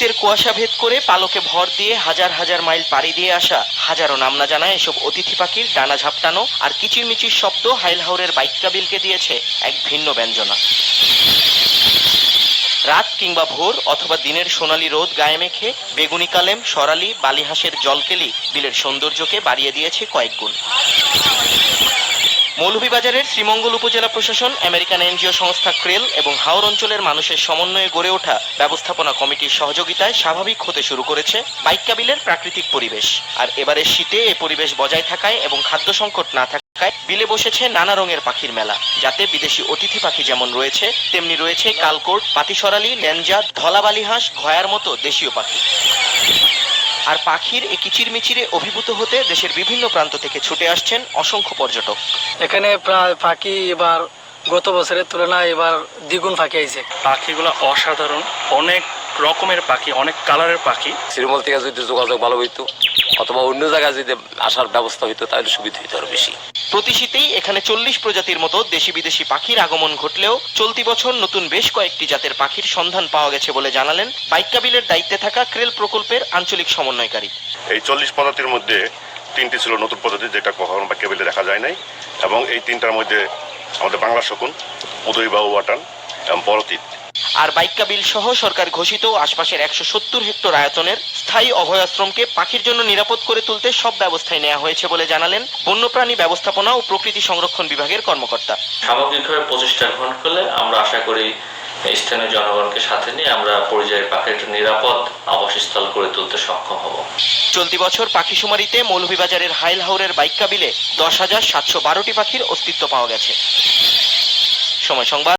শীতের কুয়াশা ভেদ করে পালকে ভর দিয়ে হাজার হাজার মাইল পাড়ি দিয়ে আসা। হাজারো নাম না জানা এসব অতিথি পাখির ডানা ঝাপটানো আর কিচিরমিচির শব্দ হাইলহাওরের বাইক কাবিলকে দিয়েছে এক ভিন্ন ব্যঞ্জনা। রাত কিংবা ভোর অথবা দিনের সোনালি রোদ গায়ে মেখে বেগুনি কালেম, সরালি, বালিহাঁসের জলকেলি বিলের সৌন্দর্যকে বাড়িয়ে দিয়েছে কয়েক গুণ। মৌলভীবাজারের শ্রীমঙ্গল উপজেলা প্রশাসন, আমেরিকান এনজিও সংস্থা ক্রেল এবং হাওর অঞ্চলের মানুষের সমন্বয়ে গড়ে ওঠা ব্যবস্থাপনা কমিটির সহযোগিতায় স্বাভাবিক হতে শুরু করেছে বাইক্কা বিলের প্রাকৃতিক পরিবেশ। আর এবারের শীতে এ পরিবেশ বজায় থাকায় এবং খাদ্য সংকট না থাকায় বিলে বসেছে নানা রঙের পাখির মেলা, যাতে বিদেশি অতিথি পাখি যেমন রয়েছে, তেমনি রয়েছে কালকোট, পাতিসরালি, ল্যাঞ্জা, ধলাবালি হাঁস, ঘয়ার মতো দেশীয় পাখি। আর পাখির এই কিচিরমিচিরে অভিভূত হতে দেশের বিভিন্ন প্রান্ত থেকে ছুটে আসছেন অসংখ্য পর্যটক। এখানে প্রায় পাখি এবার গত বছরের তুলনায় এবার দ্বিগুণ পাখি আইছে। পাখিগুলো অসাধারণ অনেক রকমের পাখি অনেক কালারের পাখি। শ্রীমল থেকে যদি যোগাযোগ ভালো হইতো। অথবা অন্য জায়গায় যদি আসার ব্যবস্থা হইতো তাহলে সুবিধা হইতো আরও বেশি। প্রতি শীতেই এখানে চল্লিশ প্রজাতির মতো দেশি বিদেশি পাখির আগমন ঘটলেও চলতি বছর নতুন বেশ কয়েকটি জাতের পাখির সন্ধান পাওয়া গেছে বলে জানালেন বাইকাবিলের দায়িত্বে থাকা ক্রেল প্রকল্পের আঞ্চলিক সমন্বয়কারী। এই চল্লিশ প্রজাতির মধ্যে তিনটি ছিল নতুন প্রজাতি যেটা কখনো বা কেবিলে দেখা যায় নাই এবং এই তিনটার মধ্যে আমাদের বাংলা শকুন উদয়বাবু ওয়াটান এবং বড়তিত আর বাইকাবিল সহ সরকার ঘোষিত আশপাশের একশো সত্তর হেক্টর আয়তনের স্থায়ী অভয়াশ্রমকে পাখির জন্য নিরাপদ করে তুলতে সব ব্যবস্থাই নেওয়া হয়েছে বলে জানালেন বন্যপ্রাণী ব্যবস্থাপনা ও প্রকৃতি সংরক্ষণ বিভাগের কর্মকর্তা। সামগ্রিকভাবে প্রচেষ্টা গ্রহণ করলে আমরা আশা করি স্থানীয় জনগণকে সাথে নিয়ে আমরা পরিযায়ী পাখির একটা নিরাপদ আবাসস্থল করে তুলতে সক্ষম হব। চলতি বছর পাখি শুমারিতে মৌলভীবাজারের হাইল হাওরের বাইক্কা বিলে দশ হাজার সাতশো বারোটি পাখির অস্তিত্ব পাওয়া গেছে। সময় সংবাদ।